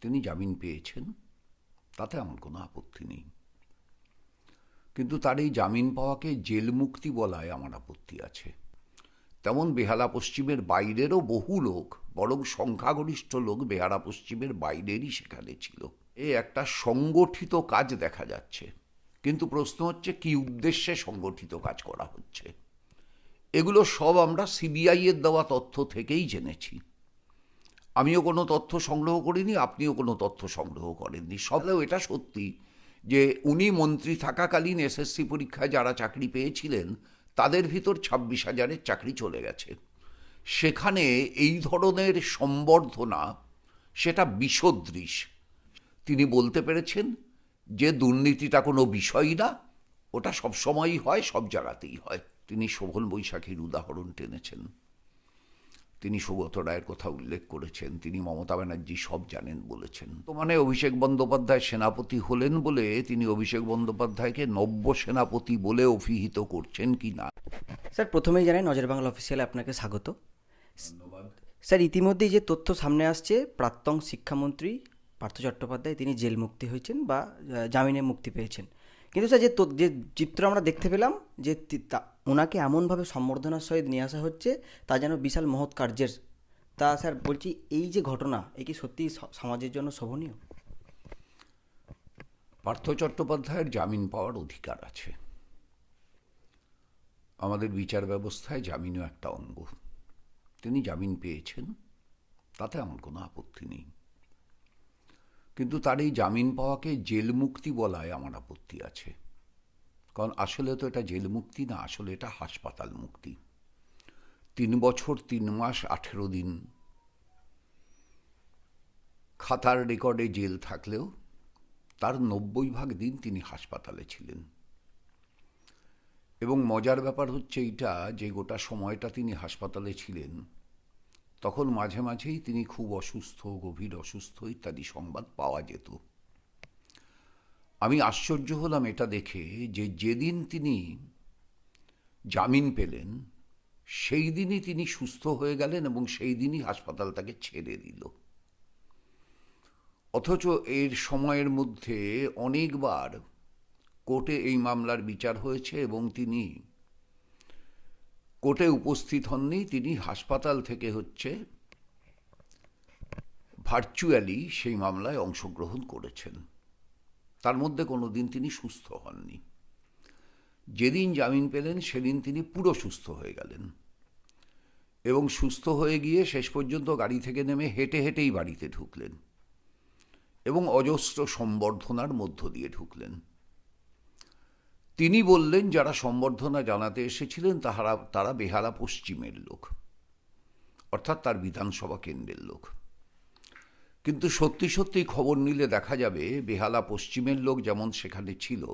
তিনি জামিন পেয়েছেন, তাতে আমার কোনো আপত্তি নেই। কিন্তু তার এই জামিন পাওয়াকে জেল মুক্তি বলায় আমার আপত্তি আছে। তেমন বেহালা পশ্চিমের বাইরেরও বহু লোক, বরং সংখ্যাগরিষ্ঠ লোক বেহালা পশ্চিমের বাইরেরই সেখানে ছিল। এ একটা সংগঠিত কাজ দেখা যাচ্ছে, কিন্তু প্রশ্ন হচ্ছে কি উদ্দেশ্যে সংগঠিত কাজ করা হচ্ছে? এগুলো সব আমরা সিবিআই এর দেওয়া তথ্য থেকেই জেনেছি। আমিও কোনো তথ্য সংগ্রহ করিনি, আপনিও কোনো তথ্য সংগ্রহ করেননি। সবলেও এটা সত্যি যে উনি মন্ত্রী থাকাকালীন এসএসসি পরীক্ষায় যারা চাকরি পেয়েছিলেন, তাদের ভিতর ছাব্বিশ হাজারের চাকরি চলে গেছে। সেখানে এই ধরনের সম্বর্ধনা, সেটা বিসদৃশ। তিনি বলতে পেরেছেন যে দুর্নীতিটা কোনো বিষয়ই না, ওটা সবসময়ই হয়, সব জায়গাতেই হয়। তিনি শোভন বৈশাখীর উদাহরণ টেনেছেন। তিনি সুগত রায়ের কথা উল্লেখ করেছেন তিনি মমতা ব্যানার্জি সব জানেন বলেছেন। তো মানে অভিষেক বন্দ্যোপাধ্যায় সেনাপতি হলেন বলে তিনি অভিষেক বন্দ্যোপাধ্যায়কে নব্য সেনাপতি বলে অভিহিত করছেন কি না? স্যার প্রথমেই জানাই নজর বাংলা অফিসিয়ালে আপনাকে স্বাগত। স্যার ইতিমধ্যেই যে তথ্য সামনে আসছে প্রাক্তন শিক্ষামন্ত্রী পার্থ চট্টোপাধ্যায় তিনি জেল মুক্তি হয়েছেন বা জামিনে মুক্তি পেয়েছেন। কিন্তু স্যার যে যে চিত্র আমরা দেখতে পেলাম যে ওনাকে এমনভাবে সম্বর্ধনার সহিত নিয়ে আসা হচ্ছে, তা যেন বিশাল মহৎ কার্যের। তা স্যার, বলছি, এই যে ঘটনা, এ কি সত্যি সমাজের জন্য শোভনীয়? পার্থ চট্টোপাধ্যায়ের জামিন পাওয়ার অধিকার আছে। আমাদের বিচার ব্যবস্থায় জামিনও একটা অঙ্গ। তিনি জামিন পেয়েছেন, তাতে আমার কোনো আপত্তি নেই। কিন্তু তার এই জামিন পাওয়াকে জেল মুক্তি বলায় আমার আপত্তি আছে। কারণ আসলে তো এটা জেল মুক্তি না, আসলে এটা হাসপাতাল মুক্তি। তিন বছর, তিন মাস, আঠেরো দিন। খাতার রেকর্ডে জেল থাকলেও তার নব্বই ভাগ দিন তিনি হাসপাতালে ছিলেন। এবং মজার ব্যাপার হচ্ছে এইটা যে গোটা সময়টা তিনি হাসপাতালে ছিলেন, তখন মাঝে মাঝেই তিনি খুব অসুস্থ, গভীর অসুস্থ ইত্যাদি সংবাদ পাওয়া যেত। আমি আশ্চর্য হলাম এটা দেখে যে যেদিন তিনি জামিন পেলেন, সেই দিনই তিনি সুস্থ হয়ে গেলেন এবং সেই দিনই হাসপাতাল তাকে ছেড়ে দিল। অথচ এর সময়ের মধ্যে অনেকবার কোর্টে এই মামলার বিচার হয়েছে এবং তিনি কোর্টে উপস্থিত হননি। তিনি হাসপাতাল থেকে হচ্ছে ভার্চুয়ালি সেই মামলায় অংশগ্রহণ করেছেন। তার মধ্যে কোনো দিন তিনি সুস্থ হননি। যেদিন জামিন পেলেন, সেদিন তিনি পুরো সুস্থ হয়ে গেলেন। এবং সুস্থ হয়ে গিয়ে শেষ পর্যন্ত গাড়ি থেকে নেমে হেঁটে হেঁটেই বাড়িতে ঢুকলেন এবং অজস্র সম্বর্ধনার মধ্য দিয়ে ঢুকলেন। তিনি বললেন, যারা সম্বর্ধনা জানাতে এসেছিলেন, তাহারা, তারা বেহালা পশ্চিমের লোক, অর্থাৎ তার বিধানসভা কেন্দ্রের লোক। কিন্তু সত্যি সত্যি খবর নিলে দেখা যাবে বেহালা পশ্চিমের লোক যেমন সেখানে ছিল,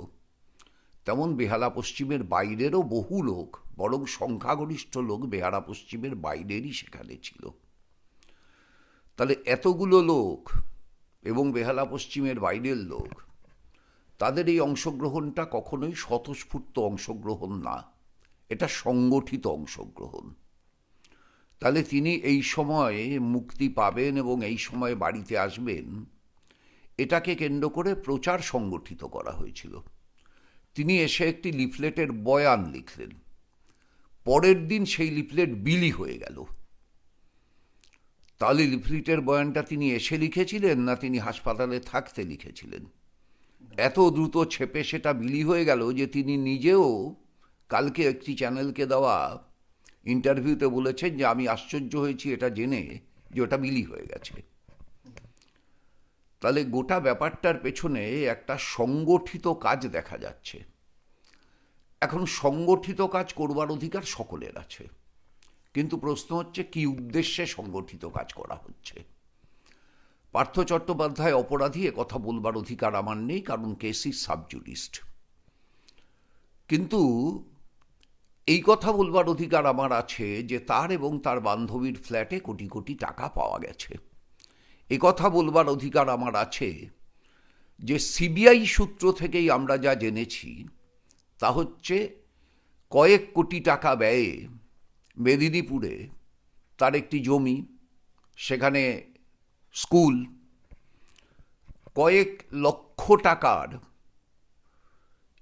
তেমন বেহালা পশ্চিমের বাইরেরও বহু লোক, বরং সংখ্যাগরিষ্ঠ লোক বেহালা পশ্চিমের বাইরেরই সেখানে ছিল। তাহলে এতগুলো লোক এবং বেহালা পশ্চিমের বাইরের লোক, তাদের এই অংশগ্রহণটা কখনোই স্বতঃস্ফূর্ত অংশগ্রহণ না, এটা সংগঠিত অংশগ্রহণ। তাহলে তিনি এই সময়ে মুক্তি পাবেন এবং এই সময়ে বাড়িতে আসবেন। এটাকে কেন্দ্র করে প্রচার সংগঠিত করা হয়েছিল। তিনি এসে একটি লিফলেটের বয়ান লিখলেন। পরের দিন সেই লিফলেট বিলি হয়ে গেল। তাহলে লিফলেটের বয়ানটা তিনি এসে লিখেছিলেন না তিনি হাসপাতালে থাকতে লিখেছিলেন? এত দ্রুত ছেপে সেটা বিলি হয়ে গেল যে তিনি নিজেও কালকে একটি চ্যানেলকে দেওয়া ইন্টারভিউতে বলেছেন যে আমি আশ্চর্য হয়েছি এটা জেনে যে ওটা বিলি হয়ে গেছে। তাহলে গোটা ব্যাপারটার পেছনে একটা সংগঠিত কাজ দেখা যাচ্ছে। এখন সংগঠিত কাজ করবার অধিকার সকলের আছে। কিন্তু প্রশ্ন হচ্ছে, কি উদ্দেশ্যে সংগঠিত কাজ করা হচ্ছে? পার্থ চট্টোপাধ্যায় অপরাধী কথা বলবার অধিকার আমার নেই, কারণ কেসি সাবজুডিস্ট। কিন্তু এই কথা বলবার অধিকার আমার আছে যে তার এবং তার বান্ধবীর ফ্ল্যাটে কোটি কোটি টাকা পাওয়া গেছে। এ কথা বলবার অধিকার আমার আছে যে সিবিআই সূত্র থেকেই আমরা যা জেনেছি, তা হচ্ছে কয়েক কোটি টাকা ব্যয়ে মেদিনীপুরে তার একটি জমি, সেখানে স্কুল, কয়েক লক্ষ টাকার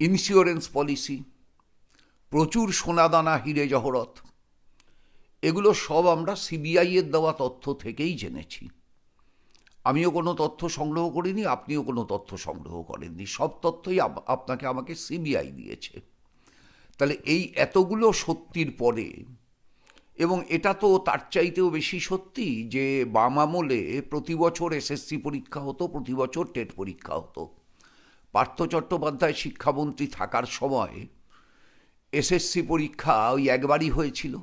ইন্স্যুরেন্স পলিসি প্রচুর সোনাদানা, হিরে জহরত। এগুলো সব আমরা সিবিআই এর দেওয়া তথ্য থেকেই জেনেছি। আমিও কোনো তথ্য সংগ্রহ করিনি, আপনিও কোনো তথ্য সংগ্রহ করেননি। সব তথ্যই আপ- আপনাকে আমাকে সিবিআই দিয়েছে। তাহলে এই এতগুলো সত্যির পরে, এবং এটা তো তার চাইতেও বেশি সত্যি যে বাম আমলে প্রতি বছর এসএসসি পরীক্ষা হতো, প্রতি বছর টেট পরীক্ষা হতো। পার্থ চট্টোপাধ্যায় শিক্ষামন্ত্রী থাকার সময় এসএসসি পরীক্ষা ওই একবারই হয়েছিল,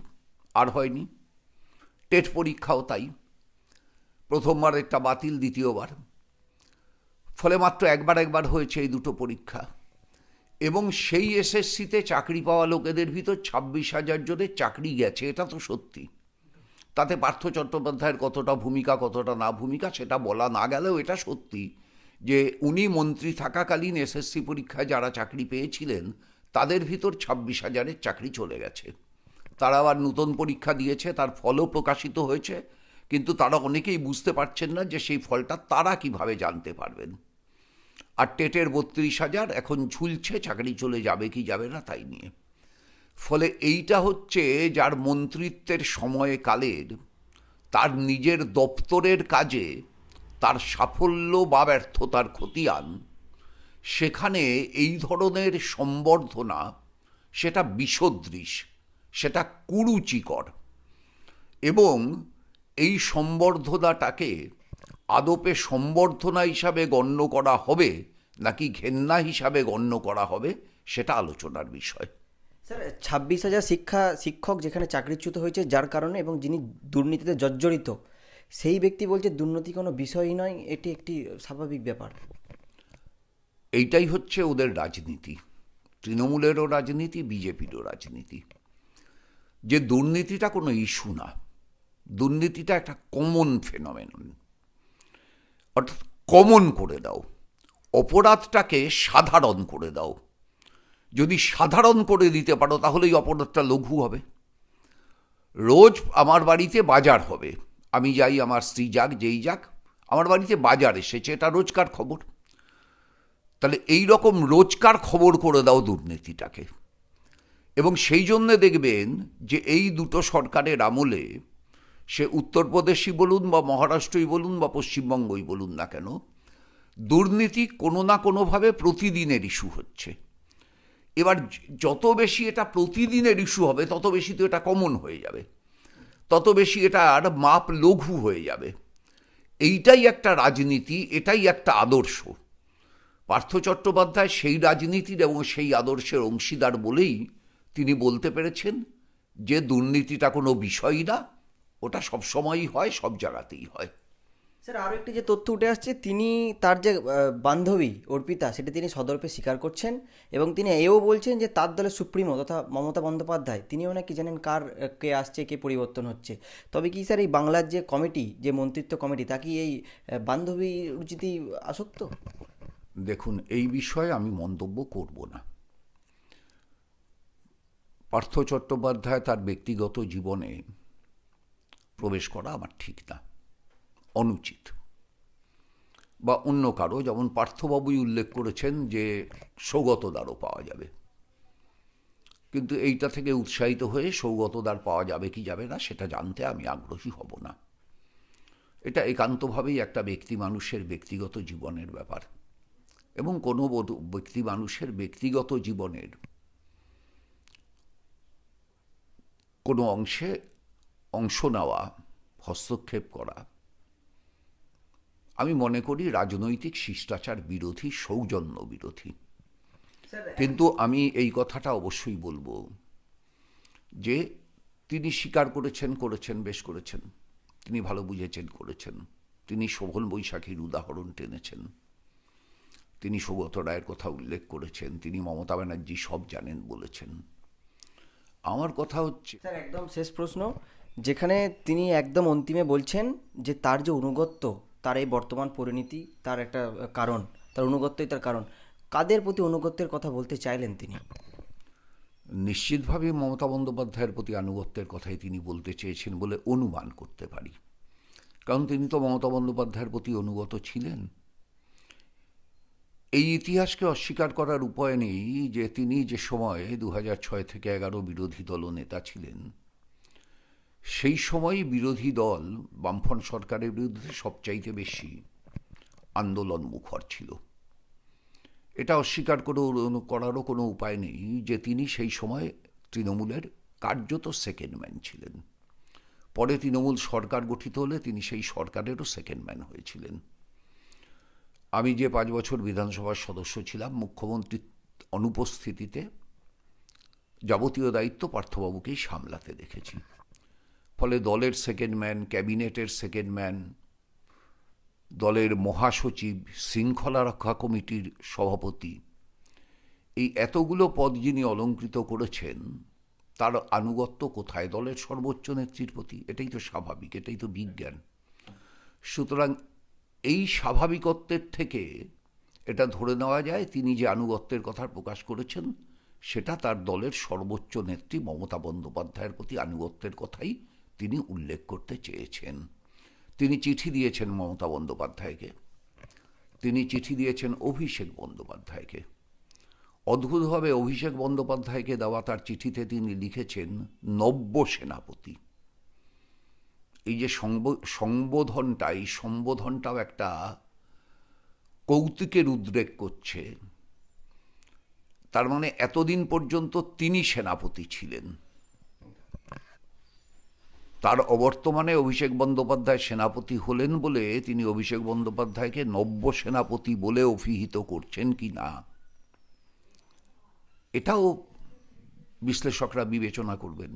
আর হয়নি। টেট পরীক্ষাও তাই। প্রথমবার একটা বাতিল, দ্বিতীয়বার। ফলে মাত্র একবার একবার হয়েছে এই দুটো পরীক্ষা। এবং সেই এসএসসিতে চাকরি পাওয়া লোকেদের ভিতর ছাব্বিশ হাজার জনের চাকরি গেছে, এটা তো সত্যি। তাতে পার্থ চট্টোপাধ্যায়ের কতটা ভূমিকা, কতটা না ভূমিকা, সেটা বলা না গেলেও এটা সত্যি যে উনি মন্ত্রী থাকাকালীন এসএসসি পরীক্ষায় যারা চাকরি পেয়েছিলেন তাদের ভিতর ছাব্বিশ হাজারের চাকরি চলে গেছে। তারা আবার নতুন পরীক্ষা দিয়েছে, তার ফলও প্রকাশিত হয়েছে, কিন্তু তারা অনেকেই বুঝতে পারছেন না যে সেই ফলটা তারা কীভাবে জানতে পারবেন। আর টেটের বত্রিশ হাজার এখন ঝুলছে, চাকরি চলে যাবে কি যাবে না তাই নিয়ে। ফলে এইটা হচ্ছে যার মন্ত্রিত্বের সময় কালের, তার নিজের দপ্তরের কাজে তার সাফল্য বা ব্যর্থতার খতিয়ান। সেখানে এই ধরনের সম্বর্ধনা, সেটা বিষদৃশ, সেটা কুরুচিকর এবং এই সম্বর্ধনাটাকে আদপে সম্বর্ধনা হিসাবে গণ্য করা হবে নাকি ঘেন্না হিসাবে গণ্য করা হবে সেটা আলোচনার বিষয়। স্যার, ছাব্বিশ হাজার শিক্ষা শিক্ষক যেখানে চাকরিচ্যুত হয়েছে যার কারণে এবং যিনি দুর্নীতিতে জর্জরিত, সেই ব্যক্তি বলছে দুর্নীতি কোনো বিষয়ই নয়, এটি একটি স্বাভাবিক ব্যাপার। এইটাই হচ্ছে ওদের রাজনীতি। তৃণমূলেরও রাজনীতি, বিজেপিরও রাজনীতি। যে দুর্নীতিটা কোনো ইস্যু না, দুর্নীতিটা একটা কমন ফেনোমেনন। অর্থাৎ কমন করে দাও। অপরাধটাকে সাধারণ করে দাও। যদি সাধারণ করে দিতে পারো তাহলে এই অপরাধটা লঘু হবে। রোজ আমার বাড়িতে বাজার হবে। আমি যাই, আমার স্ত্রী যাক, যেই যাক, আমার বাড়িতে বাজার এসেছে, এটা রোজকার খবর। তাহলে এই রকম রোজকার খবর করে দাও দুর্নীতিটাকে। এবং সেই জন্যে দেখবেন যে এই দুটো সরকারের আমলে সে উত্তরপ্রদেশই বলুন বা মহারাষ্ট্রই বলুন বা পশ্চিমবঙ্গই বলুন না কেন, দুর্নীতি কোনো না কোনোভাবে প্রতিদিনের ইস্যু হচ্ছে। এবার যত বেশি এটা প্রতিদিনের ইস্যু হবে, তত বেশি তো এটা কমন হয়ে যাবে। তত বেশি এটা আর মাপ লঘু হয়ে যাবে। এইটাই একটা রাজনীতি, এটাই একটা আদর্শ। পার্থ চট্টোপাধ্যায় সেই রাজনীতির এবং সেই আদর্শের অংশীদার বলেই তিনি বলতে পেরেছেন যে দুর্নীতিটা কোনো বিষয়ই না, ওটা সবসময়ই হয়, সব জায়গাতেই হয়। স্যার আরও একটি যে তথ্য উঠে আসছে, তিনি তার যে বান্ধবী অর্পিতা, সেটা তিনি সদর্পে স্বীকার করছেন এবং তিনি এও বলছেন যে তার দলের সুপ্রিমো তথা মমতা বন্দ্যোপাধ্যায়, তিনিও নাকি জানেন কার কে আসছে, কে পরিবর্তন হচ্ছে। তবে কি স্যার, এই বাংলার যে কমিটি, যে মন্ত্রিত্ব কমিটি, তা কি এই বান্ধবী উচিতই আসক্ত? দেখুন, এই বিষয়ে আমি মন্তব্য করব না। পার্থ চট্টোপাধ্যায় তার ব্যক্তিগত জীবনে প্রবেশ করা আমার ঠিক না, অনুচিত। বা অন্য কারও, যেমন পার্থবাবুই উল্লেখ করেছেন যে সৌগতদারও পাওয়া যাবে। কিন্তু এইটা থেকে উৎসাহিত হয়ে সৌগতদার পাওয়া যাবে কি যাবে না, সেটা জানতে আমি আগ্রহী হব না। এটা একান্তভাবেই একটা ব্যক্তি মানুষের ব্যক্তিগত জীবনের ব্যাপার। এবং কোনো ব্যক্তি মানুষের ব্যক্তিগত জীবনের কোনো অংশে অংশ নেওয়া হস্তক্ষেপ করা। আমি মনে করি রাজনৈতিক শিষ্টাচার বিরোধী সৌজন্য বিরোধী। কিন্তু আমি এই কথাটা অবশ্যই বলব যে তিনি স্বীকার করেছেন করেছেন বেশ করেছেন। তিনি ভালো বুঝেছেন করেছেন। তিনি শোভন বৈশাখীর উদাহরণ টেনেছেন। তিনি সৌগত রায়ের কথা উল্লেখ করেছেন তিনি মমতা ব্যানার্জি সব জানেন বলেছেন। আমার কথা হচ্ছে স্যার একদম শেষ প্রশ্ন। যেখানে তিনি একদম অন্তিমে বলছেন যে তার যে অনুগত্য তার এই বর্তমান পরিণতি তার একটা কারণ তার অনুগত্যই তার কারণ কাদের প্রতি অনুগত্যের কথা বলতে চাইলেন তিনি? নিশ্চিতভাবে মমতা বন্দ্যোপাধ্যায়ের প্রতি আনুগত্যের কথাই তিনি বলতে চেয়েছেন বলে অনুমান করতে পারি। কারণ তিনি তো মমতা বন্দ্যোপাধ্যায়ের প্রতি অনুগত ছিলেন। এই ইতিহাসকে অস্বীকার করার উপায় নেই যে তিনি যে সময় দু ছয় থেকে এগারো বিরোধী দল নেতা ছিলেন, সেই সময় বিরোধী দল বামফ্রন্ট সরকারের বিরুদ্ধে সবচাইতে বেশি আন্দোলন মুখর ছিল। এটা অস্বীকার করে করারও কোনো উপায় নেই যে তিনি সেই সময় তৃণমূলের কার্যত সেকেন্ড ম্যান ছিলেন। পরে তৃণমূল সরকার গঠিত হলে তিনি সেই সরকারেরও সেকেন্ড ম্যান হয়েছিলেন। আমি যে পাঁচ বছর বিধানসভার সদস্য ছিলাম মুখ্যমন্ত্রীর অনুপস্থিতিতে যাবতীয় দায়িত্ব পার্থবাবুকেই সামলাতে দেখেছি। ফলে দলের সেকেন্ড ম্যান ক্যাবিনেটের সেকেন্ড ম্যান দলের মহাসচিব, শৃঙ্খলা রক্ষা কমিটির সভাপতি, এই এতগুলো পদ যিনি অলঙ্কৃত করেছেন, তার আনুগত্য কোথায় দলের সর্বোচ্চ নেত্রীর প্রতি? এটাই তো স্বাভাবিক, এটাই তো বিজ্ঞান। সুতরাং এই স্বাভাবিকত্বের থেকে এটা ধরে নেওয়া যায়, তিনি যে আনুগত্যের কথা প্রকাশ করেছেন, সেটা তার দলের সর্বোচ্চ নেত্রী মমতা বন্দ্যোপাধ্যায়ের প্রতি আনুগত্যের কথাই তিনি উল্লেখ করতে চেয়েছেন। তিনি চিঠি দিয়েছেন মমতা বন্দ্যোপাধ্যায়কে। তিনি চিঠি দিয়েছেন অভিষেক বন্দ্যোপাধ্যায়কে। অদ্ভুতভাবে অভিষেক বন্দ্যোপাধ্যায়কে দেওয়া তার চিঠিতে তিনি লিখেছেন, নব্য সেনাপতি। এই যে সংবোধনটা এই সম্বোধনটাও একটা কৌতুকের উদ্রেক করছে। তার মানে এতদিন পর্যন্ত তিনি সেনাপতি ছিলেন। তার অবর্তমানে অভিষেক বন্দ্যোপাধ্যায় সেনাপতি হলেন বলে তিনি অভিষেক বন্দ্যোপাধ্যায়কে নব্য সেনাপতি বলে অভিহিত করছেন কি না, এটাও বিশ্লেষকরা বিবেচনা করবেন।